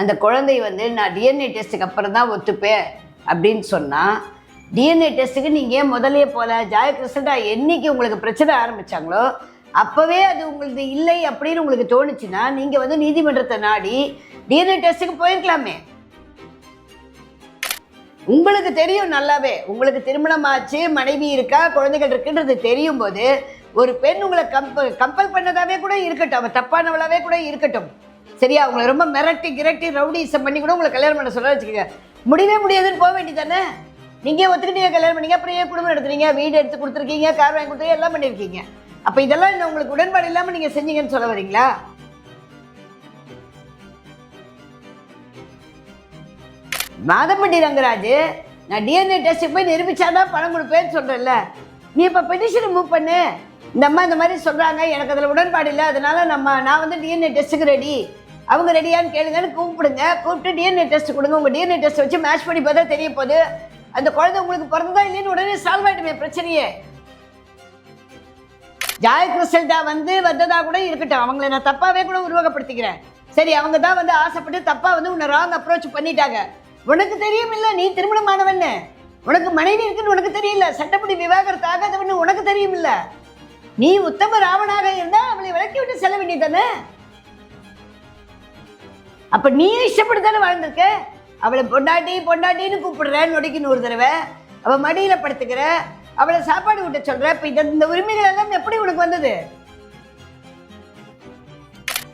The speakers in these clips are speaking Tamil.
அந்த குழந்தை வந்து நான் டிஎன்ஏ டெஸ்ட்டுக்கு அப்புறம் தான் ஒத்துப்பேன் அப்படின்னு சொன்னால் டிஎன்ஏ டெஸ்ட்டுக்கு நீங்கள் ஏன் முதல்லயே போகல ஜாயகிருஷ்ணா என்றைக்கு உங்களுக்கு பிரச்சனை ஆரம்பித்தாங்களோ அப்போவே அது உங்களுக்கு இல்லை அப்படின்னு உங்களுக்கு தோணுச்சுன்னா நீங்கள் வந்து நீதிமன்றத்தை நாடி டிஎன்ஏ டெஸ்ட்டுக்கு போயிருக்கலாமே. உங்களுக்கு தெரியும் நல்லாவே. உங்களுக்கு திருமணம் ஆச்சு மனைவி இருக்கா குழந்தைகள் இருக்குன்றது தெரியும் போது ஒரு பெண் உங்களை கம்ப கம்பல் பண்ணதாகவே கூட இருக்கட்டும். அவன் தப்பானவளாகவே கூட இருக்கட்டும். சரியா உங்களை ரொம்ப மிரட்டி கிரட்டி ரவுடிசம் பண்ணி கூட உங்களை கல்யாணம் பண்ண சொல்ல வச்சுக்கோங்க. முடியவே முடியாதுன்னு போக வேண்டியதானே நீங்கள் ஒத்துக்கிட்டீங்க கல்யாணம் பண்ணீங்க அப்புறம் ஏன் குடும்பம் எடுத்துறீங்க வீடு எடுத்து கொடுத்துருக்கீங்க கார் வாங்கி கொடுத்துருக்கீங்க எல்லாம் பண்ணியிருக்கீங்க. அப்போ இதெல்லாம் இன்னும் உங்களுக்கு உடன்பாடு இல்லாமல் நீங்கள் செஞ்சீங்கன்னு சொல்ல வரீங்களா? மாதப்பட்டி ரங்கராஜ் நான் டிஎன்ஏ டெஸ்ட்டுக்கு போய் நிரூபிச்சாதான் பணம் கொடுப்பேன்னு சொல்கிறேன்ல நீ இப்போ பெட்டிஷனை மூவ் பண்ணு. இந்த அம்மா இந்த மாதிரி சொல்கிறாங்க எனக்கு அதில் உடன்பாடு இல்லை அதனால நம்ம நான் வந்து டிஎன்ஏ டெஸ்ட்டுக்கு ரெடி அவங்க ரெடியான்னு கேளுங்கன்னு கூப்பிடுங்க. கூப்பிட்டு டிஎன்ஏ டெஸ்ட் கொடுங்க. உங்கள் டிஎன்ஏ டெஸ்ட் வச்சு மேட்ச் பண்ணி பார்த்தா தெரிய போகுது. அந்த குழந்தை உங்களுக்கு பிறந்ததா இல்லைன்னு உடனே சால்வ் ஆகிட்டுமே பிரச்சனையே. ஜாய் கிறிஸ்டல்டா வந்து வந்ததா கூட இருக்கட்டும். அவங்கள நான் தப்பாவே கூட உருவகப்படுத்திக்கிறேன். சரி அவங்க தான் வந்து ஆசைப்பட்டு தப்பா வந்து உன்னை ராங் அப்ரோச் பண்ணிட்டாங்க. உனக்கு தெரியும் இல்லை நீ திருமணமானவன்னு உனக்கு மனைவி இருக்குன்னு உனக்கு தெரியல. சட்டப்படி விவாகரத்து ஆகாதவன்னு உனக்கு தெரியும் இல்லை. நீ உத்தம ராவணாக இருந்தா அவளை விளக்கி விட்டு செல்ல வேண்டியதானே அப்ப நீ இஷ்டப்பட்டு தானே வாழ்ந்திருக்க? அவளை பொண்டாட்டி பொண்டாட்டின்னு கூப்பிடுற நொடிக்கு ஒரு தடவை. அவ மடியில படுத்துக்கிற அவளை சாப்பாடு விட்ட சொல்ற இப்ப இந்த இந்த உரிமைகள் எல்லாம் எப்படி உனக்கு வந்தது?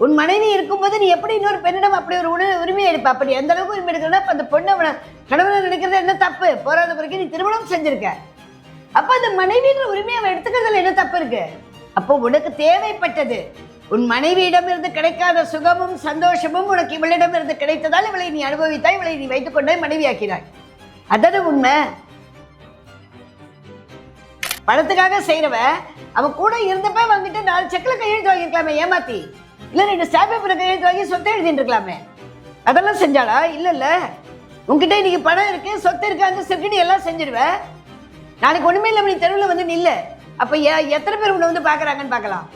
உன் மனைவி இருக்கும்போது நீ எப்படி இன்னொரு பெண்ணிடம் அப்படி ஒரு உணவு உரிமை எடுப்ப? அப்படி எந்த அளவுக்கு உரிமை எடுக்கிறனா அந்த பொண்ணை அவனை கணவனை நினைக்கிறது என்ன தப்பு? போராத பிறகு நீ திருமணம் செஞ்சிருக்க. அப்ப அந்த மனைவின்ற உரிமையை அவன் எடுத்துக்கிறதுல என்ன தப்பு இருக்கு? அப்போ உனக்கு தேவைப்பட்டது. உன் மனைவியிடம் இருந்து கிடைக்காத சுகமும் சந்தோஷமும் உனக்கு இவளிடம் இருந்து கிடைத்ததால் இவளை நீ அனுபவித்தாய் இவளை நீ வைத்துக் கொண்டாய் மனைவியாக்கிறாய் அதானே உண்மை பணத்துக்காக செய்கிறவ அவன் கூட இருந்தப்ப வந்துட்டு நாலு செக்கில் கையெழுத்து வாங்கியிருக்கலாமே ஏமாத்தி. இல்லை ரெண்டு ஸ்டாம்ப் பேப்பர் கையெழுத்து வாங்கி சொத்தை எழுதிட்டு இருக்கலாமே அதெல்லாம் செஞ்சாளா? இல்லை இல்லை. உங்ககிட்ட இன்னைக்கு பணம் இருக்கு சொத்து இருக்கு அந்த செக்குன்னு எல்லாம் செஞ்சிடுவேன் நாளைக்கு ஒன்றுமே இல்லை நீ தெருவில் வந்து நில்லு. அப்போ எத்தனை பேர் உன்னை வந்து பார்க்கறாங்கன்னு பார்க்கலாம்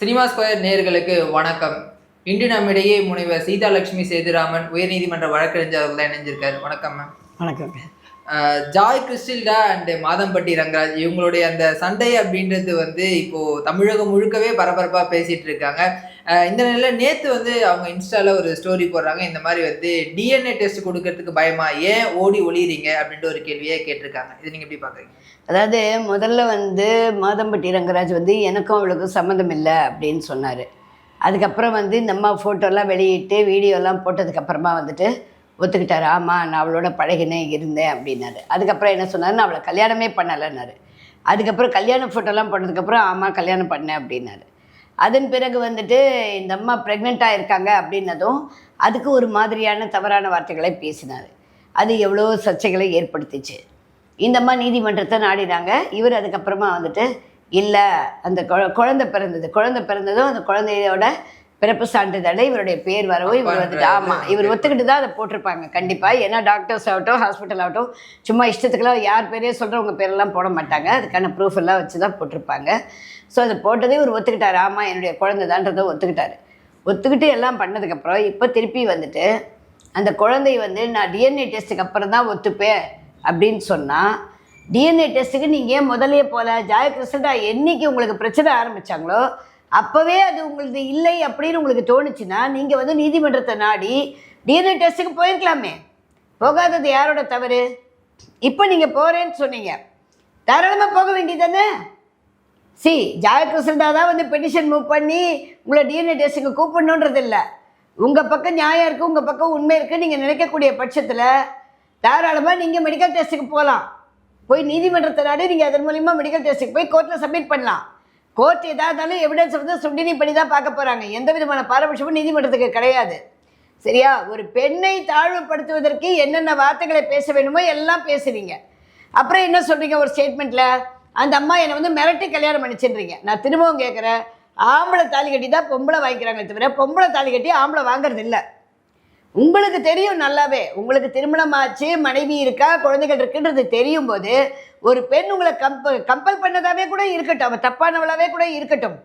சினிமா ஸ்கொயர் நேயர்களுக்கு வணக்கம். இன்று நம்மிடையே முனைவர் சீதாலட்சுமி சேதுராமன் உயர்நீதிமன்ற வழக்கறிஞர் அவர்கள் தான் இணைஞ்சிருக்காரு. வணக்கம் மேம் வணக்கங்க அஹ் ஜாய் கிறிஸ்டில்டா அண்ட் மாதம்பட்டி ரங்கராஜ் இவங்களுடைய அந்த சண்டை அப்படின்றது வந்து இப்போ தமிழகம் முழுக்கவே பரபரப்பா பேசிட்டு இருக்காங்க. இந்த நிலையில நேத்து வந்து அவங்க இன்ஸ்டால ஒரு ஸ்டோரி போடுறாங்க. இந்த மாதிரி வந்து டிஎன்ஏ டெஸ்ட் கொடுக்கறதுக்கு பயமா ஏன் ஓடி ஒளியறீங்க அப்படின்ற ஒரு கேள்வியை கேட்டிருக்காங்க. இது நீங்க எப்படி பாக்குறீங்க அதாவது முதல்ல வந்து மாதம்பட்டி ரங்கராஜ் வந்து எனக்கும் அவளுக்கும் சம்மந்தம் இல்லை அப்படின்னு சொன்னார். அதுக்கப்புறம் வந்து இந்த அம்மா ஃபோட்டோலாம் வெளியிட்டு வீடியோலாம் போட்டதுக்கப்புறமா வந்துட்டு ஒத்துக்கிட்டாரு. ஆமாம் நான் அவளோட பழகினேன் இருந்தேன் அப்படின்னாரு. அதுக்கப்புறம் என்ன சொன்னார்? நான் அவளை கல்யாணமே பண்ணலைன்னாரு. அதுக்கப்புறம் கல்யாண ஃபோட்டோலாம் போட்டதுக்கப்புறம் ஆமாம் கல்யாணம் பண்ணேன் அப்படின்னாரு. அதன் பிறகு வந்துட்டு இந்த அம்மா ப்ரெக்னெண்ட்டாக இருக்காங்க அப்படின்னதும் அதுக்கு ஒரு மாதிரியான தவறான வார்த்தைகளை பேசினார். அது எவ்வளோ சர்ச்சைகளை ஏற்படுத்திச்சு. இந்த அம்மா நீதிமன்றத்தை நாடினாங்க. இவர் அதுக்கப்புறமா வந்துட்டு இல்லை அந்த குழ- குழந்தை பிறந்தது குழந்தை பிறந்ததும் அந்த குழந்தையோட பிறப்பு சான்றிதழை இவருடைய பேர் வரவும் இவர் வந்துட்டு ஆமாம் இவர் ஒத்துக்கிட்டு தான் அதை போட்டிருப்பாங்க கண்டிப்பாக ஏன்னா டாக்டர்ஸ் ஆகட்டும் ஹாஸ்பிட்டல் ஆகட்டும் சும்மா இஷ்டத்துக்குலாம் யார் பேரே சொல்கிறவங்க பேரெல்லாம் போட மாட்டாங்க. அதுக்கான ப்ரூஃப் எல்லாம் வச்சு தான் போட்டிருப்பாங்க. ஸோ அதை போட்டதே இவர் ஒத்துக்கிட்டாரு. ஆமாம் என்னுடைய குழந்தை தான்றதை ஒத்துக்கிட்டாரு. ஒத்துக்கிட்டு எல்லாம் பண்ணதுக்கப்புறம் இப்போ திருப்பி வந்துட்டு அந்த குழந்தை வந்து நான் டிஎன்ஏ டெஸ்ட்டுக்கு அப்புறம் தான் ஒத்துப்பேன். அப்படின்னு சொன்னால் டிஎன்ஏ டெஸ்ட்டுக்கு நீங்கள் ஏன் முதல்லயே போகல ஜாயகிருஷ்ணா என்றைக்கு உங்களுக்கு பிரச்சனை ஆரம்பித்தாங்களோ அப்போவே அது உங்களுக்கு இல்லை அப்படின்னு உங்களுக்கு தோணுச்சுன்னா நீங்கள் வந்து நீதிமன்றத்தை நாடி டிஎன்ஏ டெஸ்ட்டுக்கு போயிருக்கலாமே. போகாதது யாரோட தவறு? இப்போ நீங்கள் போகிறேன்னு சொன்னீங்க. தாராளமாக போக வேண்டியதானே சி ஜாயகிருஷ்ணா தான் வந்து பெட்டிஷன் மூவ் பண்ணி உங்களை டிஎன்ஏ டெஸ்ட்டுக்கு கூப்பிடணுன்றது இல்லை உங்கள் பக்கம் நியாயம் இருக்குது உங்கள் பக்கம் உண்மை இருக்குது நீங்கள் நினைக்கக்கூடிய பட்சத்தில் தாராளமாக நீங்கள் மெடிக்கல் டெஸ்ட்டுக்கு போகலாம் போய் நீதிமன்றத்தை நாடி நீங்கள் அதன் மூலிமா மெடிக்கல் டெஸ்ட்டுக்கு போய் கோர்ட்டில் சப்மிட் பண்ணலாம். கோர்ட் எதா இருந்தாலும் எவிடன்ஸ் வந்து சுண்டினி பண்ணி தான் பார்க்க போகிறாங்க எந்த விதமான பாரபட்சமும் நீதிமன்றத்துக்கு கிடையாது. சரியா? ஒரு பெண்ணை தாழ்வுபடுத்துவதற்கு என்னென்ன வார்த்தைகளை பேச வேணுமோ எல்லாம் பேசுறீங்க அப்புறம் என்ன சொல்கிறீங்க ஒரு ஸ்டேட்மெண்ட்டில் அந்த அம்மா என்னை வந்து மிரட்டி கல்யாணம் பண்ணிச்சுன்றீங்க. நான் திரும்பவும் கேட்குறேன். ஆம்பளை தாலி கட்டி தான் பொம்பளை வாங்கிக்கிறாங்களே தவிர பொம்பளை தாலி கட்டி ஆம்பளை வாங்குறது இல்லை உங்களுக்கு தெரியும் நல்லாவே. உங்களுக்கு திருமணம் ஆச்சு மனைவி இருக்கா குழந்தைகள் இருக்குன்றது தெரியும் போது ஒரு பெண் உங்களை கம்ப கம்பல் பண்ணதாவே கூட இருக்கட்டும். அவன் தப்பானவளாவே கூட இருக்கட்டும்.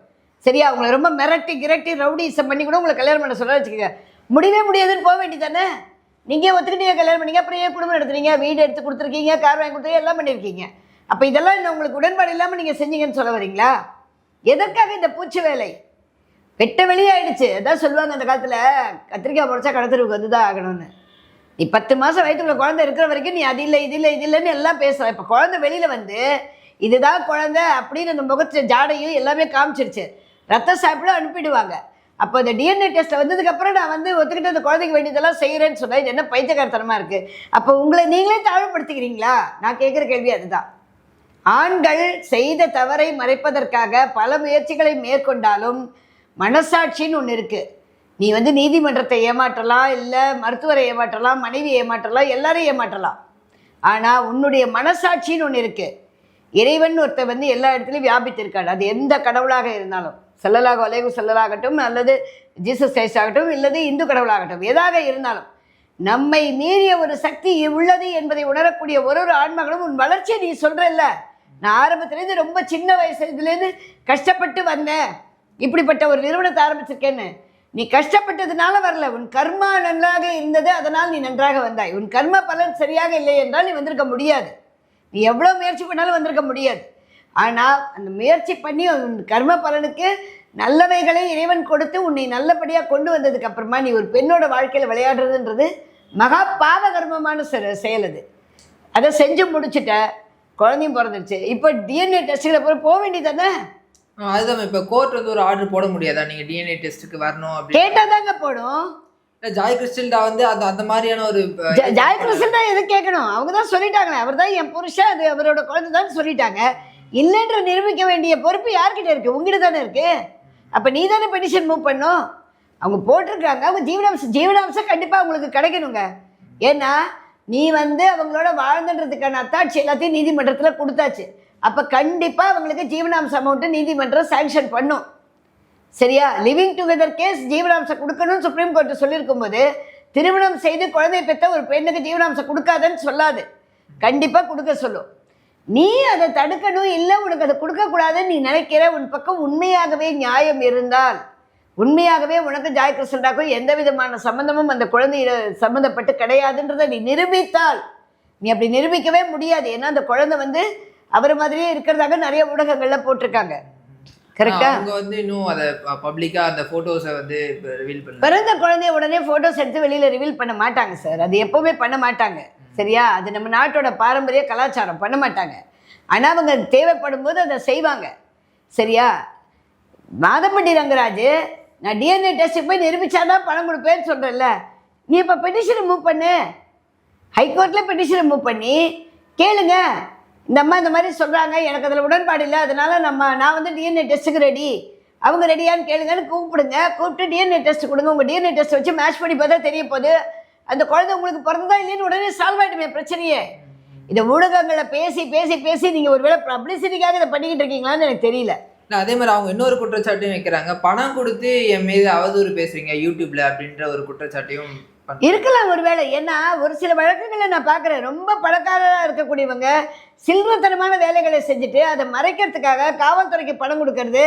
சரியா? உங்களை ரொம்ப மிரட்டி கிரட்டி ரவுடிசம் பண்ணி கூட உங்களை கல்யாணம் பண்ண சொல்ல வச்சுக்கோங்க. முடியவே முடியாதுன்னு போக வேண்டியதானே நீங்கள் ஒத்துக்கிட்டீங்க கல்யாணம் பண்ணீங்க அப்புறம் ஏன் குடும்பம் எடுத்துறீங்க வீடு எடுத்து கொடுத்துருக்கீங்க கார் வாங்கி கொடுத்துருக்கீங்க எல்லாம் பண்ணியிருக்கீங்க. அப்போ இதெல்லாம் இன்னும் உங்களுக்கு உடன்பாடு இல்லாமல் நீங்கள் செஞ்சீங்கன்னு சொல்ல வரீங்களா? எதற்காக இந்த பூச்சி வேலை? வெட்ட வெளியாயிடுச்சு. அதான் சொல்லுவாங்க அந்த காலத்தில் கத்திரிக்காய் பொடிச்சா கடத்தருக்கு வந்து தான் ஆகணும்னு. நீ பத்து மாதம் வயிற்றுக்குள்ள குழந்தை இருக்கிற வரைக்கும் நீ அது இல்லை இது இல்லை இது இல்லைன்னு எல்லாம் பேசுகிறேன் இப்போ குழந்தை வெளியில் வந்து இதுதான் குழந்தை அப்படின்னு அந்த முகத்து ஜாடையும் எல்லாமே காமிச்சிருச்சு. ரத்த சாப்பிடும் அனுப்பிடுவாங்க. அப்போ இந்த டிஎன்ஏ டெஸ்ட் வந்ததுக்கப்புறம் நான் வந்து ஒத்துக்கிட்டு அந்த குழந்தைக்கு வேண்டியதெல்லாம் செய்கிறேன்னு சொன்னால் இது என்ன பைத்தியகாரத்தனமாக இருக்குது அப்போ உங்களை நீங்களே தாழ்வுபடுத்திக்கிறீங்களா? நான் கேட்குற கேள்வி அதுதான். ஆண்கள் செய்த தவறை மறைப்பதற்காக பல முயற்சிகளை மேற்கொண்டாலும் மனசாட்சின்னு ஒன்று இருக்குது நீ வந்து நீதிமன்றத்தை ஏமாற்றலாம் இல்லை மருத்துவரை ஏமாற்றலாம் மனைவி ஏமாற்றலாம் எல்லாரையும் ஏமாற்றலாம். ஆனால் உன்னுடைய மனசாட்சின்னு ஒன்று இருக்குது இறைவன் ஒருத்தர் வந்து எல்லா இடத்துலையும் வியாபித்திருக்காரு. அது எந்த கடவுளாக இருந்தாலும். செல்லலாக ஒலைவு செல்லலாகட்டும் அல்லது ஜீசஸ் கிரைஸ்ட் ஆகட்டும் இல்லது இந்து கடவுளாகட்டும் எதாக இருந்தாலும். நம்மை மீறிய ஒரு சக்தி உள்ளது என்பதை உணரக்கூடிய ஒரு ஒரு ஆன்மகளும் உன் வளர்ச்சியை நீ சொல்கிறல்ல நான் ஆரம்பத்துலேருந்து ரொம்ப சின்ன வயசு இதுலேருந்து கஷ்டப்பட்டு வந்தேன். இப்படிப்பட்ட ஒரு நிறுவனத்தை ஆரம்பிச்சிருக்கேன்னு. நீ கஷ்டப்பட்டதுனால வரல. உன் கர்மா நன்றாக இருந்தது அதனால் நீ நன்றாக வந்தாய். உன் கர்ம பலன் சரியாக இல்லை என்றால் நீ வந்திருக்க முடியாது. நீ எவ்வளோ முயற்சி பண்ணாலும் வந்திருக்க முடியாது. ஆனால் அந்த முயற்சி பண்ணி உன் கர்ம பலனுக்கு நல்லவைகளை இறைவன் கொடுத்து உன்னை நல்லபடியாக கொண்டு வந்ததுக்கு அப்புறமா நீ ஒரு பெண்ணோட வாழ்க்கையில் விளையாடுறதுன்றது மகா பாவ கர்மமான செ- செயல் அது. அதை செஞ்சு முடிச்சுட்ட குழந்தையும் பிறந்துருச்சு. இப்போ டிஎன்ஏ டெஸ்ட்டுகளை போக வேண்டியதானே தானே? அதுதான் இப்போ கோர்ட் வந்து ஒரு ஆர்டர் போட முடியாதா? நீங்கள் டிஎன்ஏ டெஸ்ட்டுக்கு வரணும் அப்படின்னு. கேட்டால் தாங்க போடும் ஜாய் கிறிஸ்டில்டா வந்து அந்த அந்த மாதிரியான ஒரு ஜாய் தான் எது கேட்கணும்? அவங்க தான் சொல்லிட்டாங்களே. அவர் தான் என் புருஷன் அது அவரோட குழந்தை தான் சொல்லிட்டாங்க. இல்லைன்ற நிரூபிக்க வேண்டிய பொறுப்பு யார்கிட்ட இருக்கு? உங்ககிட்ட தானே இருக்கு. அப்போ நீ தானே பெட்டிஷன் மூவ் பண்ணும் அவங்க போட்டிருக்காங்க. அவங்க ஜீவனாம்சம் ஜீவனாம்சம் கண்டிப்பாக உங்களுக்கு கிடைக்கணுங்க. ஏன்னா நீ வந்து அவங்களோட வாழ்ந்துன்றதுக்கான அத்தாட்சி எல்லாத்தையும் நீதிமன்றத்தில் கொடுத்தாச்சு. அப்போ கண்டிப்பாக அவங்களுக்கு ஜீவனாம்சம் அமௌண்ட்டு நீதிமன்றம் சேங்ஷன் பண்ணும். சரியா? லிவிங் டுகெதர் கேஸ் ஜீவனாம்சம் கொடுக்கணும்னு சுப்ரீம் கோர்ட்டு சொல்லியிருக்கும் போது திருமணம் செய்து குழந்தை பெற்ற ஒரு பெண்ணுக்கு ஜீவனாம்சம் கொடுக்காதன்னு சொல்லாது. கண்டிப்பாக கொடுக்க சொல்லும். நீ அதை தடுக்கணும் இல்லை உனக்கு அதை கொடுக்கக்கூடாதுன்னு நீ நினைக்கிற உன் பக்கம் உண்மையாகவே நியாயம் இருந்தால் உண்மையாகவே உனக்கு ஜாய் கிருஷ்ணாக்கும் எந்த விதமான சம்மந்தமும் அந்த குழந்தையிட சம்மந்தப்பட்டு கிடையாதுன்றதை நீ நிரூபித்தால் நீ அப்படி நிரூபிக்கவே முடியாது. ஏன்னா அந்த குழந்தை வந்து அவர் மாதிரியே இருக்கிறதாக நிறைய ஊடகங்கள்ல போட்டிருக்காங்க. கரெக்டா அவங்க வந்து இன்னும் அதை பப்ளிக்கா அந்த போட்டோஸை வந்து ரிவீல் பண்ணல. பிறந்த குழந்தைய உடனே ஃபோட்டோஸ் எடுத்து வெளியில் ரிவீல் பண்ண மாட்டாங்க சார் அது எப்போவுமே பண்ண மாட்டாங்க. சரியா? அது நம்ம நாட்டோட பாரம்பரிய கலாச்சாரம். பண்ண மாட்டாங்க. ஆனால் அவங்க தேவைப்படும் போது அதை செய்வாங்க. சரியா? மாதப்பட்டி ரங்கராஜ் நான் டிஎன்ஏ டெஸ்ட்டுக்கு போய் நிரூபிச்சாதான் பணம் கொடுப்பேன்னு சொல்கிறேன்ல நீ இப்போ பெட்டிஷனை மூவ் பண்ணு. ஹைகோர்ட்டில் பெட்டிஷனை மூவ் பண்ணி கேளுங்க. இந்த அம்மா இந்த மாதிரி சொல்கிறாங்க எனக்கு அதில் உடன்பாடு இல்லை அதனால நம்ம நான் வந்து டிஎன்ஏ டெஸ்ட்டுக்கு ரெடி அவங்க ரெடியான்னு கேளுங்கன்னு கூப்பிடுங்க. கூப்பிட்டு டிஎன்ஏ டெஸ்ட் கொடுங்க. உங்கள் டிஎன்ஏ டெஸ்ட் வச்சு மேட்ச் பண்ணி பார்த்தா தெரிய போகுது. அந்த குழந்தை உங்களுக்கு பிறந்ததா இல்லைன்னு உடனே சால்வ் ஆகிட்டுமே பிரச்சனையே. இந்த ஊடகங்களை பேசி பேசி பேசி நீங்கள் ஒருவேளை பப்ளிசிட்டிக்காக இதை பண்ணிக்கிட்டு இருக்கீங்களான்னு எனக்கு தெரியல. அதே மாதிரி அவங்க இன்னொரு குற்றச்சாட்டையும் வைக்கிறாங்க. பணம் கொடுத்து என் மீது அவதூறு பேசுறீங்க யூடியூப்ல அப்படின்ற ஒரு குற்றச்சாட்டையும் இருக்கலாம் ஒருவேளை. ஏன்னா ஒரு சில வழக்குகளை நான் பார்க்குறேன். ரொம்ப பணக்காரராக இருக்கக்கூடியவங்க சில்லறத்தனமான வேலைகளை செஞ்சுட்டு அதை மறைக்கிறதுக்காக காவல்துறைக்கு பணம் கொடுக்கறது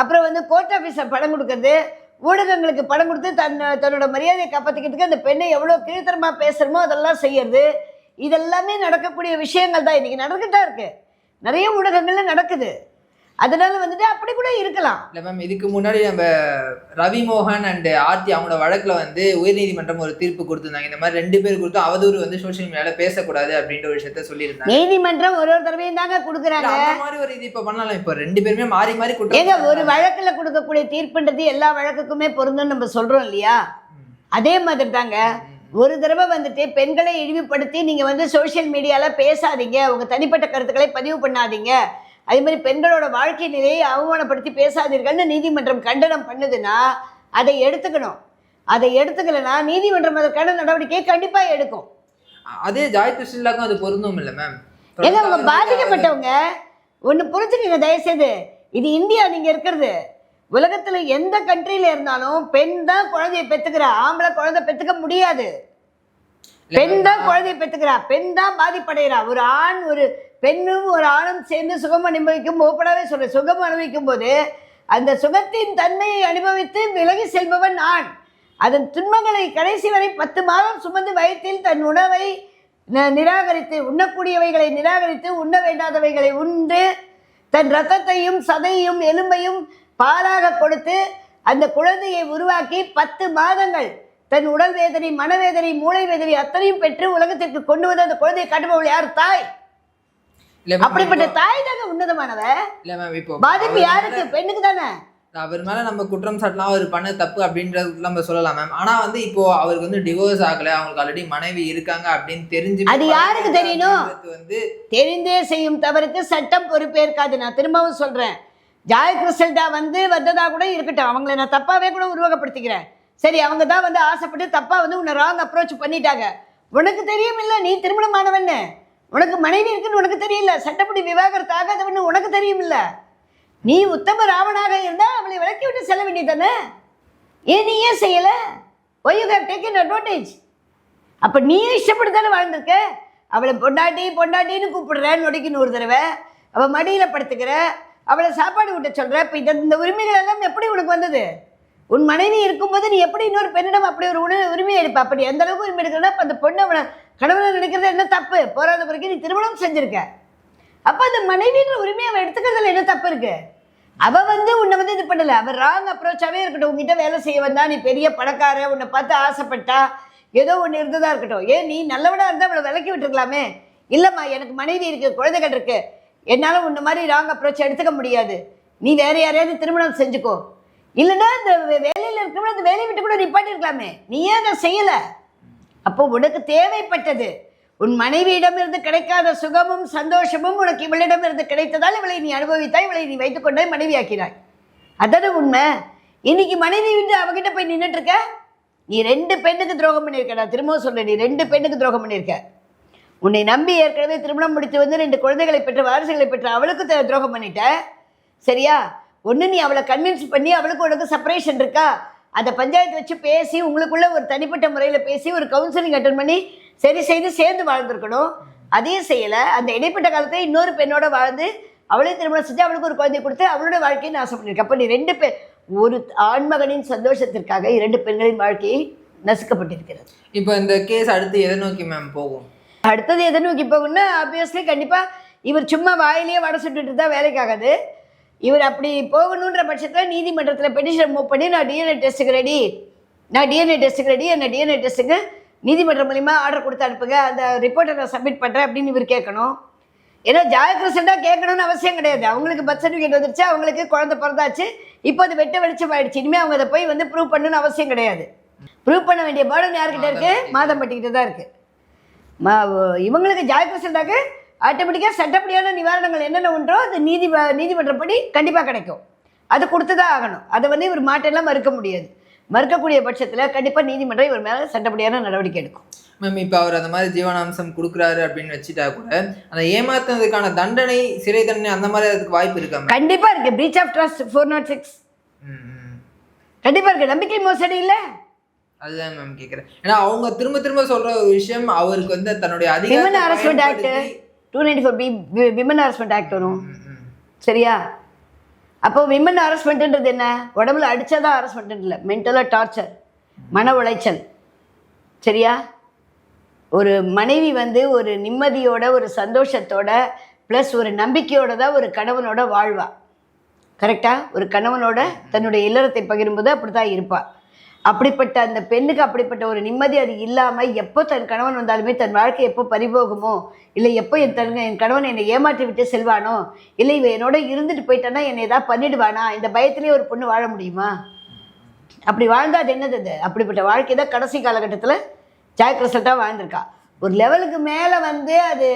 அப்புறம் வந்து கோர்ட் ஆஃபீஸர் பணம் கொடுக்கறது ஊடகங்களுக்கு பணம் கொடுத்து தன் தன்னோட மரியாதையை காப்பாற்றிக்கிறதுக்கு அந்த பெண்ணை எவ்வளோ கீழ்த்தரமாக பேசுகிறமோ அதெல்லாம் செய்யறது. இதெல்லாமே நடக்கக்கூடிய விஷயங்கள் தான். இன்றைக்கி நடந்துகிட்டு தான் இருக்குது நிறைய ஊடகங்கள்ல நடக்குது. அதனால வந்துட்டு அப்படி கூட இருக்கலாம். இல்ல மேம் இதுக்கு முன்னாடி நம்ம ரவி மோகன் அண்ட் ஆர்த்தி அவங்களோட வழக்குல வந்து உயர்நீதிமன்றம் ஒரு தீர்ப்பு கொடுத்திருந்தாங்க. இந்த மாதிரி ரெண்டு பேர் கொடுத்து அவதூறு வந்து சோஷியல் மீடியால பேசக்கூடாது அப்படின்ற ஒரு விஷயத்த சொல்லியிருந்தாங்க. நீதிமன்றம் ஒரு ஒரு தடவையும் தாங்க கொடுக்குறாங்க. அந்த மாதிரி ஒரு இது இப்ப பண்ணலாம். இப்ப ரெண்டு பேருமே மாறி மாறி ஏங்க ஒரு. வழக்குல கொடுக்கக்கூடிய தீர்ப்புன்றது எல்லா வழக்குக்குமே பொருந்தும் நம்ம சொல்றோம் இல்லையா? அதே மாதிரி தாங்க ஒரு தடவை வந்துட்டு பெண்களை இழிவுபடுத்தி நீங்க வந்து சோஷியல் மீடியால பேசாதீங்க. உங்க தனிப்பட்ட கருத்துக்களை பதிவு பண்ணாதீங்க. அதே மாதிரி பெண்களோட வாழ்க்கை நிலையை அவமானப்படுத்தி பேசாதீர்கள்னு நீதிமன்றம் கண்டனம் பண்ணுதுன்னா அதை எடுத்துக்கணும். அதை எடுத்துக்கலைன்னா நீதிமன்றம் அதற்கான நடவடிக்கையை கண்டிப்பா எடுக்கும். அதே ஜாய் கிருஷ்ணலாக்கும் அது பொருந்தும் இல்ல மேம் ஏங்க அவங்க பாதிக்கப்பட்டவங்க ஒன்று புரிஞ்சுக்கங்க தயவுசெய்து. இது இந்தியா நீங்க இருக்கிறது. உலகத்துல எந்த கண்ட்ரியில இருந்தாலும் பெண் தான் குழந்தைய பெத்துக்கிறா ஆம்பளை குழந்தை பெத்துக்க முடியாது. பெண் தான் குழந்தைய பெத்துக்கிறா பெண் தான் பாதிப்படைகிறா. ஒரு ஆண் ஒரு பெண்ணும் ஒரு ஆணும் சேர்ந்து சுகம் அனுபவிக்கும் ஓப்பனாவே சொல்றேன். சுகம் அனுபவிக்கும் போது அந்த சுகத்தின் தன்மையை அனுபவித்து விலகி செல்பவன் நான் அதன் துன்பங்களை கடைசி வரை பத்து மாதம் சுமந்து வயிற்றில் தன் உணவை நிராகரித்து உண்ணக்கூடியவைகளை நிராகரித்து உண்ண வேண்டாதவைகளை உண்டு. தன் ரத்தத்தையும் சதையும் எலும்பையும் பாலாக கொடுத்து அந்த குழந்தையை உருவாக்கி பத்து மாதங்கள் தன் உடல் வேதனை மனவேதனை மூளை வேதனை அத்தனையும் பெற்று உலகத்திற்கு கொண்டு வந்து அந்த குழந்தையை கட்டுபவள் யார்? தாய். அப்படிப்பட்ட தாய் தாங்க உன்னதமானவ? இல்ல மேம் இப்போ பாதிப்பு யாருக்கு? பெண்ணுக்கு தானே? அவர் மேல நம்ம குற்றம் சாட்டலாம் அவர் பண்ண தப்பு அப்படின்றது நம்ம சொல்லலாம் மேம் ஆனா வந்து இப்போ அவருக்கு வந்து டிவோர்ஸ் ஆகல அவங்களுக்கு ஆல்ரெடி மனைவி இருக்காங்க அப்படின்னு தெரிஞ்சு அது யாருக்கு தெரியணும்? வந்து தெரிந்தே செய்யும் தவறுக்கு சட்டம் பொறுப்பேற்காது. நான் திரும்பவும் சொல்றேன். ஜாய் கிறிஸ்டல்டா வந்து வந்ததா கூட இருக்கட்டும். அவங்கள நான் தப்பாவே கூட உருவகப்படுத்திக்கிறேன். சரி அவங்க தான் வந்து ஆசைப்பட்டு தப்பா வந்து உன்னை ராங் அப்ரோச் பண்ணிட்டாங்க. உனக்கு தெரியும் இல்ல? நீ திருமணமானவன்னு. உனக்கு மனைவி இருக்குன்னு உனக்கு தெரியல. சட்டப்படி விவாகரத்து ஆகாதவன்னு உனக்கு தெரியும் இல்லை நீ உத்தம ராவணாக இருந்தால் அவளை விளக்கி விட்டு செல்ல வேண்டியதானே ஏன் நீ ஏன் செய்யலை? Why you have taken advantage அப்போ நீயும் இஷ்டப்பட்டு தானே வாழ்ந்திருக்க? அவளை பொண்டாட்டி பொண்டாட்டின்னு கூப்பிடுற நொடிக்கின்னு ஒரு தடவை. அவள் மடியில் படுத்துக்கிற. அவளை சாப்பாடு விட்ட சொல்கிற இப்போ இந்த இந்த உரிமைகள் எல்லாம் எப்படி உனக்கு வந்தது? உன் மனைவி இருக்கும்போது நீ எப்படி இன்னொரு பெண்ணிடம் அப்படி ஒரு உணவு உரிமை எடுப்ப? அப்படி எந்த அளவுக்கு உரிமை எடுக்கிறனா அந்த பொண்ணை அவனை கணவனை நினைக்கிறது என்ன தப்பு? போராத பிறகு நீ திருமணம் செஞ்சிருக்க. அப்போ அந்த மனைவின்ற உரிமையை அவன் எடுத்துக்கிறதுல என்ன தப்பு இருக்கு? அவ வந்து உன்னை வந்து இது பண்ணல. அவ ராங் அப்ரோச்சாவே இருக்கட்டும். உங்ககிட்ட வேலை செய்ய வந்தா நீ பெரிய பணக்கார உன்னை பார்த்து ஆசைப்பட்டா ஏதோ ஒன்று இருந்ததா இருக்கட்டும். ஏன் நீ நல்லவனா இருந்தால் அவளை விலக்கி விட்டுருக்கலாமே? இல்லைம்மா எனக்கு மனைவி இருக்கு குழந்தைகள் இருக்கு. என்னால் உன்ன மாதிரி ராங் அப்ரோச் எடுத்துக்க முடியாது. நீ வேற யாரையாவது திருமணம் செஞ்சுக்கோ. இல்லைன்னா இந்த வே- இருக்கிறவங்க அந்த வேலையை விட்டு கூட நிப்பாட்டிருக்கலாமே நீ ஏன் அதை செய்யலை? அப்போ உனக்கு தேவைப்பட்டது. உன் மனைவியிடமிருந்து கிடைக்காத சுகமும் சந்தோஷமும் உனக்கு இவளிடமிருந்து கிடைத்ததால் இவளை நீ அனுபவித்தாய் இவளை நீ வைத்துக்கொண்டே மனைவியாக்கிறாய் அதான உண்மை? இன்னைக்கு மனைவி விட்டு அவகிட்ட போய் நின்றுட்டு இருக்க நீ ரெண்டு பெண்ணுக்கு துரோகம் பண்ணியிருக்க. நான் திரும்பவும் சொல்றேன் நீ ரெண்டு பெண்ணுக்கு துரோகம் பண்ணியிருக்க. உன்னை நம்பி ஏற்கனவே திருமணம் முடித்து வந்து ரெண்டு குழந்தைகளை பெற்ற வாரிசுகளை பெற்ற அவளுக்கு துரோகம் பண்ணிட்ட. சரியா? ஒன்று நீ அவளை கன்வின்ஸ் பண்ணி அவளுக்கு உனக்கு செப்பரேஷன் இருக்கா? அதை பஞ்சாயத்து வச்சு பேசி உங்களுக்குள்ள ஒரு தனிப்பட்ட முறையில் பேசி ஒரு கவுன்சிலிங் அட்டன் பண்ணி சரி செய்து சேர்ந்து வாழ்ந்திருக்கணும். அதையும் செய்யலை. அந்த இடைப்பட்ட காலத்தை இன்னொரு பெண்ணோட வாழ்ந்து அவளே திருமணம் செஞ்சு அவளுக்கு ஒரு குழந்தை கொடுத்து அவளோட வாழ்க்கையை நாசம் பண்ணியிருக்க அப்போ நீ ரெண்டு பேர் ஒரு ஆண்மகனின் சந்தோஷத்திற்காக இரண்டு பெண்களின் வாழ்க்கையை நசுக்கப்பட்டிருக்கிறது. இப்போ இந்த கேஸ் அடுத்து எதை நோக்கி மேம் போகும்? அடுத்தது எதை நோக்கி போகணும்னா ஆப்வியஸ்லி கண்டிப்பாக இவர் சும்மா வாயிலேயே வடை சுட்டுட்டு தான் வேலைக்காகாது இவர் அப்படி போகணுன்ற பட்சத்தில் நீதிமன்றத்தில் பெட்டிஷன் மூவ் பண்ணி நான் டிஎன்ஏ டெஸ்ட்டுக்கு ரெடி நான் டிஎன்ஏ டெஸ்ட்டுக்கு ரெடி என்ன டிஎன்ஏ டெஸ்ட்டுக்கு நீதிமன்றம் மூலிமா ஆர்டர் கொடுத்து அனுப்புங்க. அந்த ரிப்போர்ட்டை நான் சப்மிட் பண்ணுறேன் அப்படின்னு இவர் கேட்கணும். ஏன்னா ஜாயகிருஷ்ணா கேட்கணும்னு அவசியம் கிடையாது. அவங்களுக்கு பர்த் சர்டிஃபிகேட் வந்துருச்சு. அவங்களுக்கு குழந்தை பிறந்தாச்சு. இப்போ அது வெட்ட வெளிச்சம் ஆயிடுச்சு. இனிமேல் அவங்க அதை போய் வந்து ப்ரூவ் பண்ணணும்னு அவசியம் கிடையாது. ப்ரூவ் பண்ண வேண்டிய பேர்டன் யார்கிட்ட இருக்கு? மாதம்பட்டிக்கிட்ட. தான் இருக்கு. ம- இவங்களுக்கு ஜாயகிருஷ்ணாக்கு ஆட்டோமேட்டிக்காக சட்டப்படியான நிவாரணங்கள் என்னென்ன உண்டோ அது நீதி நீதிமன்றப்படி கண்டிப்பாக கிடைக்கும். அது கொடுத்து தான் ஆகணும். அதை வந்து இவர் மாட்டெல்லாம் மறுக்க முடியாது. மறுக்கக்கூடிய பட்சத்தில் கண்டிப்பாக நீதிமன்றம் இவர் மேலே சட்டப்படியான நடவடிக்கை எடுக்கும். மேம் இப்போ அவர் அந்த மாதிரி ஜீவனாம்சம் கொடுக்குறாரு அப்படின்னு வச்சுட்டா கூட அந்த ஏமாத்துனதுக்கான தண்டனை சிறை தண்டனை அந்த மாதிரி அதுக்கு வாய்ப்பு இருக்கா கண்டிப்பாக இருக்கு. Breach of trust four nought six. கண்டிப்பாக இருக்கு. நம்பிக்கை மோசடி இல்லை? அதுதான் மேம் கேட்குறேன் ஏன்னா அவங்க திரும்ப திரும்ப சொல்ற ஒரு விஷயம் அவருக்கு வந்து தன்னுடைய ஹராஸ்மெண்ட் ஆக்ட் பயன்படுத்தி- two ninety four B women harassment act வரும். சரியா? அப்போ விமன் ஹராஸ்மெண்ட்ன்றது என்ன? உடம்புல அடிச்சாதான் ஹராஸ்மெண்ட் இல்லை. மென்டலாக டார்ச்சர் மன உளைச்சல். சரியா? ஒரு மனைவி வந்து ஒரு நிம்மதியோட ஒரு சந்தோஷத்தோட ப்ளஸ் ஒரு நம்பிக்கையோட தான் ஒரு கணவனோட வாழ்வா. கரெக்டாக ஒரு கணவனோட தன்னுடைய இல்லறத்தை பகிரும்போது அப்படி தான் இருப்பாள் அப்படிப்பட்ட அந்த பெண்ணுக்கு அப்படிப்பட்ட ஒரு நிம்மதி அது இல்லாமல் எப்போ தன் கணவன் வந்தாலுமே தன் வாழ்க்கை எப்போ பறிபோகுமோ? இல்லை எப்போ என் தன் என் கணவன் என்னை ஏமாற்றி விட்டு செல்வானோ? இல்லை இவன் என்னோட இருந்துட்டு போயிட்டானா என்னை ஏதாவது பண்ணிடுவானா? இந்த பயத்திலே ஒரு பொண்ணு வாழ முடியுமா? அப்படி வாழ்ந்தா அது என்னது அது? அப்படிப்பட்ட வாழ்க்கை தான் கடைசி காலகட்டத்தில் ஜாயகிருஷ்ணன் வாழ்ந்திருக்கா. ஒரு லெவலுக்கு மேலே வந்து அது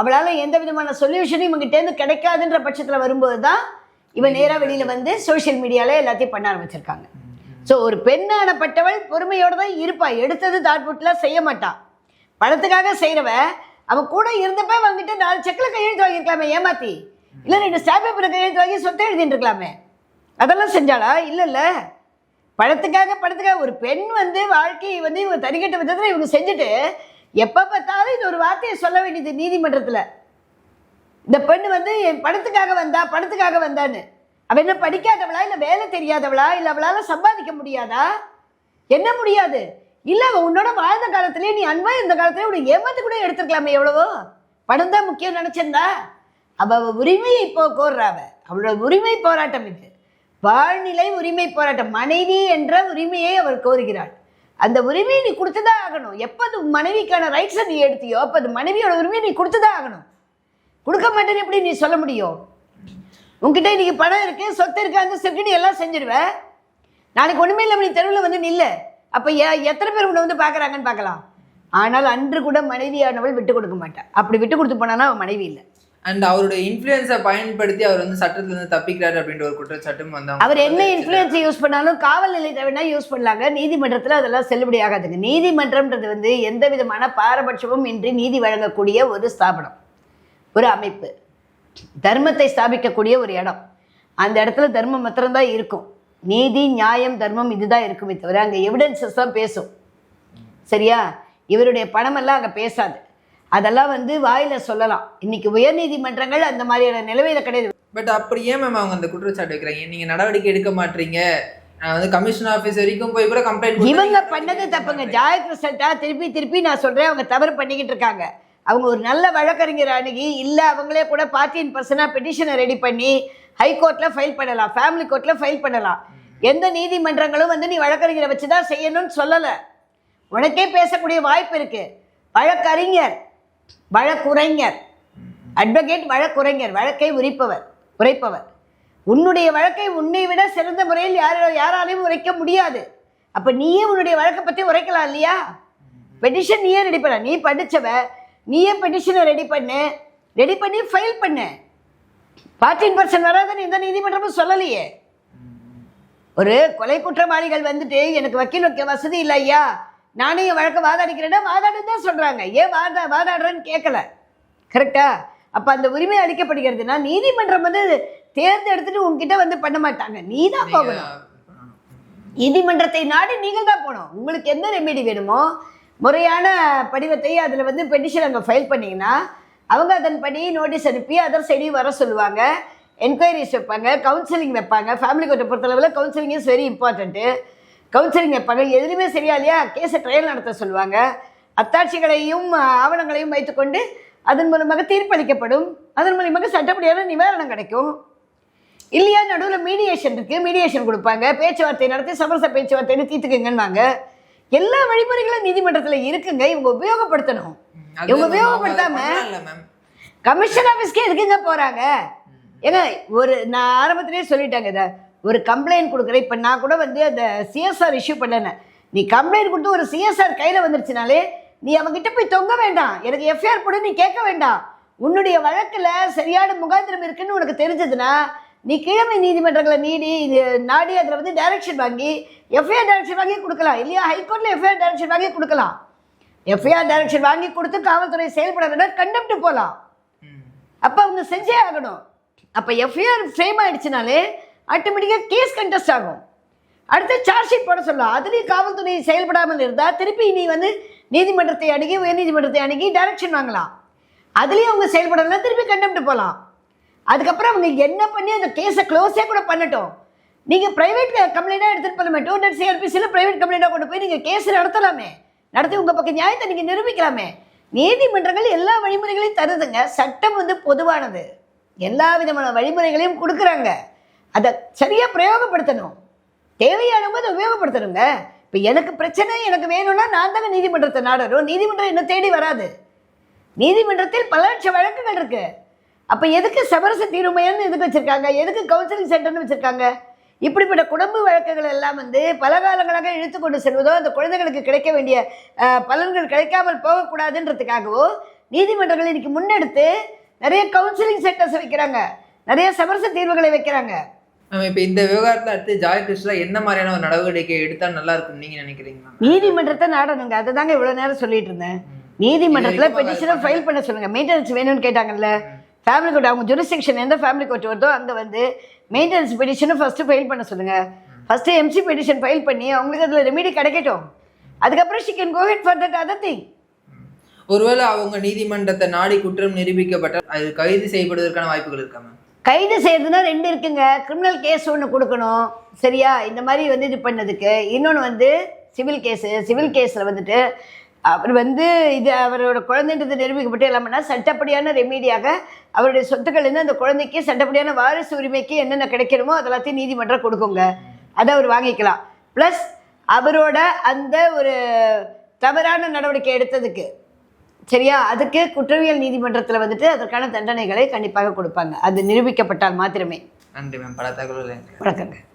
அவளால் எந்த விதமான சொல்யூஷனும் இவங்ககிட்டேருந்து கிடைக்காதுன்ற பட்சத்தில் வரும்போது தான் இவன் நேராக வெளியில் வந்து சோஷியல் மீடியாவில் எல்லாத்தையும் பண்ண ஆரம்பிச்சிருக்காங்க. ஸோ ஒரு பெண்ணானப்பட்டவள் பொறுமையோடு தான் இருப்பா. எடுத்தது தாட்புட்லாம் செய்ய மாட்டான் பணத்துக்காக செய்கிறவ அவன் கூட இருந்தப்ப அவங்ககிட்ட நாலு செக்கில் கையெழுத்து வாங்கியிருக்கலாமே ஏமாத்தி. இல்லை ரெண்டு ஸ்டாம்ப் பேப்பரில் கையெழுத்து வாங்கி சொத்தை எழுதிட்டு இருக்கலாமே அதெல்லாம் செஞ்சாளா? இல்லைல்ல பணத்துக்காக பணத்துக்காக ஒரு பெண் வந்து வாழ்க்கையை வந்து இவங்க தனிக்கட்ட விதத்தில் இவங்க செஞ்சுட்டு எப்போ பார்த்தாலும் இந்த ஒரு வார்த்தையை சொல்ல வேண்டியது நீதிமன்றத்தில். இந்த பெண் வந்து என் பணத்துக்காக வந்தா பணத்துக்காக வந்தான்னு. அவள் என்ன படிக்காதவளா இல்லை வேலை தெரியாதவளா இல்லை அவளால் சம்பாதிக்க முடியாதா? என்ன முடியாது? இல்லை அவள் உன்னோட வாழ்ந்த காலத்திலே நீ அன்பா இந்த காலத்திலே உன்னை ஏமாத்து கூட எடுத்துக்கலாமே எவ்வளவோ. பணம் தான் முக்கியம் நினச்சிருந்தா? அவள் உரிமையை இப்போ கோர்றாவ அவளோட உரிமை போராட்டம் இது. வாழ்நிலை உரிமை போராட்டம். மனைவி என்ற உரிமையை அவர் கோருகிறாள் அந்த உரிமையை நீ கொடுத்துதான் ஆகணும். எப்போ அது மனைவிக்கான ரைட்ஸை நீ எடுத்தியோ அப்போ அது மனைவியோட உரிமையை நீ கொடுத்துதான் ஆகணும். கொடுக்க மாட்டேன்னு எப்படி நீ சொல்ல முடியும்? உன்கிட்ட இன்னைக்கு பணம் இருக்கு சொத்து இருக்கு அந்த நீ எல்லாம் செஞ்சிருவ. நாளைக்கு ஒண்ணுமே இல்லாம நீ தெருவில் வந்து நில்ல. அப்ப எ- எத்தனை பேர் உன்னை வந்து பார்க்கறாங்கன்னு பார்க்கலாம் ஆனால் அன்று கூட மனைவியானவள் விட்டு கொடுக்க மாட்டாள் அப்படி விட்டு கொடுத்து போனானா அவன் மனைவி இல்லை. அண்ட் அவருடைய இன்ஃப்ளூயன்ஸை பயன்படுத்தி அவர் வந்து சட்டத்துல இருந்து தப்பிக்கிறாரு அப்படின்ற ஒரு குற்றச்சாட்டும் வந்து அவங்க அவர் என்ன இன்ஃப்ளூயன்ஸ் யூஸ் பண்ணாலும் காவல் நிலையத்தை வேணா யூஸ் பண்ணலாங்க. நீதிமன்றத்தில் அதெல்லாம் செல்லுபடி ஆகாதுங்க. நீதிமன்றம்ன்றது வந்து எந்த விதமான பாரபட்சமும் இன்றி நீதி வழங்கக்கூடிய ஒரு ஸ்தாபனம் ஒரு அமைப்பு. தர்மத்தை ஸ்தாபிக்கக்கூடிய ஒரு இடம். அந்த இடத்துல தர்மம் மாத்திரம்தான் இருக்கும். நீதி நியாயம் தர்மம் இதுதான் இருக்குமே தவிர அங்கே எவிடன்சஸ் தான் பேசும். சரியா? இவருடைய பணமெல்லாம் அங்கே பேசாது. அதெல்லாம் வந்து வாயில சொல்லலாம். இன்னைக்கு உயர்நீதிமன்றங்கள் அந்த மாதிரியான நிலவையில கிடையாது. பட் அப்படி ஏன் மேம் அவங்க அந்த குற்றச்சாட்டு வைக்கிறாங்க? நீங்க நடவடிக்கை எடுக்க மாட்டீங்க? நான் வந்து கமிஷன் ஆஃபீஸ் வரைக்கும் போய் கூட கம்ப்ளைண்ட் இவங்க பண்ணது தப்புங்க. ஜாய் கிருஷ்ணட்டா திருப்பி திருப்பி நான் சொல்றேன். அவங்க தவறு பண்ணிக்கிட்டு இருக்காங்க. அவங்க ஒரு நல்ல வழக்கறிஞர் அணுகி இல்லை அவங்களே கூட பார்ட்டியின் பர்சனாக பெட்டிஷனை ரெடி பண்ணி ஹைகோர்ட்டில் ஃபைல் பண்ணலாம் ஃபேமிலி கோர்ட்டில் ஃபைல் பண்ணலாம். எந்த நீதிமன்றங்களும் வந்து நீ வழக்கறிஞரை வச்சு தான் செய்யணும்னு சொல்லலை. உனக்கே பேசக்கூடிய வாய்ப்பு இருக்குது வழக்கறிஞர் வழக்குரைஞர். அட்வொகேட் வழக்குரைஞர் வழக்கை உரிப்பவர் உரைப்பவர். உன்னுடைய வழக்கை உன்னை விட சிறந்த முறையில் யாரோ யாராலையும் உரைக்க முடியாது. அப்போ நீயே உன்னுடைய வழக்கை பற்றி உரைக்கலாம் இல்லையா? பெட்டிஷன் நீயே ரெடி பண்ண நீ படிச்சவ நீயே பெட்டிஷனை ரெடி பண்ணு. ரெடி பண்ணி ஃபைல் பண்ணு. பார்ட்டின் பர்சன் வராதுன்னு எந்த நீதிமன்றமும் சொல்லலையே. ஒரு கொலை குற்றவாளிகள் வந்துட்டு எனக்கு வக்கீல் வைக்க வசதி இல்லை ஐயா. நானே என் வழக்க வாதாடிக்கிறேன்னா வாதாடுன்னு தான் சொல்றாங்க. ஏன் வாதா வாதாடுறேன்னு கேட்கல கரெக்டா அப்ப அந்த உரிமை அளிக்கப்படுகிறதுனா நீதிமன்றம் வந்து தேர்ந்தெடுத்துட்டு உங்ககிட்ட வந்து பண்ண மாட்டாங்க. நீ தான் போகணும். நீதிமன்றத்தை நாடி நீங்கள் தான் போகணும். உங்களுக்கு எந்த ரெமெடி வேணுமோ முறையான படிவத்தை அதில் வந்து பெட்டிஷன் அங்கே ஃபைல் பண்ணீங்கன்னா அவங்க அதன்படி நோட்டீஸ் அனுப்பி அதர் சைடையும் வர சொல்லுவாங்க. என்கொயரிஸ் வைப்பாங்க கவுன்சிலிங் வைப்பாங்க. ஃபேமிலி கோர்ட்டை பொறுத்தளவில் counselling is very important counselling வைப்பாங்க. எதுலையுமே சரியா இல்லையா? கேஸை ட்ரையல் நடத்த சொல்லுவாங்க. அத்தாட்சிகளையும் ஆவணங்களையும் வைத்துக்கொண்டு அதன் மூலமாக தீர்ப்பளிக்கப்படும். அதன் மூலமாக சட்டப்படியான நிவாரணம் கிடைக்கும். இல்லையா நடுவில் மீடியேஷன் இருக்குது மீடியேஷன் கொடுப்பாங்க. பேச்சுவார்த்தை நடத்தி சமரச பேச்சுவார்த்தைன்னு தீர்த்துக்குங்கன்னுவாங்க. எல்லா வழிமுறைகளும் நீதிமன்றத்தில் இருக்குங்க. இவங்க உபயோகப்படுத்தணும். இவங்க உபயோகப்படுத்தாம கமிஷன் ஆஃபீஸ்க்கே எதுக்குங்க போறாங்க? ஏங்க ஒரு நான் ஆரம்பத்திலேயே சொல்லிட்டேங்க இதை. ஒரு கம்ப்ளைண்ட் கொடுக்குறேன். இப்போ நான் கூட வந்து அந்த சிஎஸ்ஆர் இஷ்யூ பண்ணேன். நீ கம்ப்ளைண்ட் கொடுத்து ஒரு சிஎஸ்ஆர் கையில் வந்துருச்சுனாலே நீ அவங்ககிட்ட போய் தொங்க வேண்டாம். எனக்கு எஃப்ஐஆர் போடு நீ கேட்க வேண்டாம். உன்னுடைய வழக்கில் சரியான முகாந்திரம் இருக்குன்னு உனக்கு தெரிஞ்சதுன்னா நீ கீழமை நீதிமன்றங்களை நீடி இது நாடி அதில் வந்து டைரக்ஷன் வாங்கி எஃப்ஐஆர் டைரக்ஷன் வாங்கி கொடுக்கலாம். இல்லையா? ஹைகோர்ட்டில் எஃப்ஐஆர் டைரக்ஷன் வாங்கி கொடுக்கலாம். எஃப்ஐஆர் டைரக்ஷன் வாங்கி கொடுத்து காவல்துறை செயல்படாத கண்டெம்ட் போகலாம் அப்போ அவங்க செஞ்சே ஆகணும். அப்போ எஃப்ஐஆர் ஃப்ரேம் ஆகிடுச்சினாலே ஆட்டோமேட்டிக்காக கேஸ் கண்டெஸ்ட் ஆகும். அடுத்து சார்ஜ் ஷீட் போட சொல்லலாம். அதுலேயும் காவல்துறை செயல்படாமல் இருந்தால் திருப்பி நீ வந்து நீதிமன்றத்தை அணுகி உயர்நீதிமன்றத்தை அணுகி டைரக்ஷன் வாங்கலாம். அதுலேயும் அவங்க செயல்படலாம் திருப்பி கண்டெம்ட் போகலாம் அதுக்கப்புறம் அவங்க என்ன பண்ணி அந்த கேஸை க்ளோஸே கூட பண்ணட்டும். நீங்கள் ப்ரைவேட் கம்ப்ளைண்ட்டாக எடுத்துகிட்டு போகலாமே டூ ஹண்ட்ரட் சிஆர்பிசியில் ப்ரைவேட் கம்ப்ளைண்ட்டாக கொண்டு போய் நீங்கள் கேஸ் நடத்தலாமே. நடத்தி உங்கள் பக்கம் நியாயத்தை நீங்கள் நிரூபிக்கலாமே. நீதிமன்றங்கள் எல்லா வழிமுறைகளையும் தருதுங்க. சட்டம் வந்து பொதுவானது. எல்லா விதமான வழிமுறைகளையும் கொடுக்குறாங்க. அதை சரியாக பிரயோகப்படுத்தணும். தேவையான போது உபயோகப்படுத்தணுங்க. இப்போ எனக்கு பிரச்சனை எனக்கு வேணும்னா நான் தாங்க நீதிமன்றத்தை நாடணும். நீதிமன்றம் என்ன தேடி வராது. நீதிமன்றத்தில் பல லட்சம் வழக்குகள் இருக்குது அப்போ எதுக்கு சமரச தீர்மையன்னு எதுக்கு வச்சிருக்காங்க? எதுக்கு கவுன்சிலிங் சென்டர்னு வச்சிருக்காங்க? இப்படிப்பட்ட குடும்ப வழக்குகள் எல்லாம் வந்து பல காலங்களாக இழுத்து கொண்டு செல்வதோ அந்த குழந்தைகளுக்கு கிடைக்க வேண்டிய பலன்கள் கிடைக்காமல் போகக்கூடாதுன்றதுக்காகவோ நீதிமன்றங்கள் இன்னைக்கு முன்னெடுத்து நிறைய கவுன்சிலிங் சென்டர்ஸ் வைக்கிறாங்க. நிறைய சமரச தீர்வுகளை வைக்கிறாங்க. இப்போ இந்த விவகாரத்தை அடுத்து ஜாய் கிருஷ்ணா என்ன மாதிரியான ஒரு நடவடிக்கை எடுத்தா நல்லா இருக்கும் நீங்க நினைக்கிறீங்களா? நீதிமன்றத்தை நாடணுங்க. அதை தாங்க இவ்வளோ நேரம் சொல்லிட்டு இருந்தேன். நீதிமன்றத்தில் பெட்டிஷனை ஃபைல் பண்ண சொல்லுங்க. மெயின்டெனன்ஸ் வேணும்னு கேட்டாங்கல்ல. ஃபேமிலி கோர்ட் அவங்க ஜுரிஸ்டிக்ஷன் எந்த ஃபேமிலி கோர்ட் வருதோ அங்கே வந்து மெயின்டெனன்ஸ் பெட்டிஷனை ஃபஸ்ட்டு ஃபைல் பண்ண சொல்லுங்க. ஃபஸ்ட்டு எம்சி பெட்டிஷன் ஃபைல் பண்ணி அவங்களுக்கு அதில் ரெமிடி கிடைக்கட்டும். அதுக்கப்புறம் she can go head for that other thing ஒருவேளை அவங்க நீதிமன்றத்தை நாடி குற்றம் நிரூபிக்கப்பட்டால் அது கைது செய்யப்படுவதற்கான வாய்ப்புகள் இருக்கா மேம் கைது செய்யறதுன்னா ரெண்டு இருக்குங்க. கிரிமினல் கேஸ் ஒன்று கொடுக்கணும். சரியா? இந்த மாதிரி வந்து இது பண்ணதுக்கு. இன்னொன்று வந்து சிவில் கேஸு சிவில் கேஸில் வந்துட்டு அவர் வந்து இது அவரோட குழந்தைன்றது நிரூபிக்கப்பட்டு எல்லாம்னா சட்டப்படியான ரெமீடியாக அவருடைய சொத்துக்கள்லேருந்து அந்த குழந்தைக்கு சட்டப்படியான வாரிசு உரிமைக்கு என்னென்ன கிடைக்கணுமோ அதெல்லாத்தையும் நீதிமன்றம் கொடுக்குங்க. அதை அவர் வாங்கிக்கலாம். ப்ளஸ் அவரோட அந்த ஒரு தவறான நடவடிக்கை எடுத்ததுக்கு சரியா? அதுக்கு குற்றவியல் நீதிமன்றத்தில் வந்துட்டு அதற்கான தண்டனைகளை கண்டிப்பாக கொடுப்பாங்க. அது நிரூபிக்கப்பட்டால் மாத்திரமே. நன்றி மேம் பல தகவல்கள் வணக்கங்க.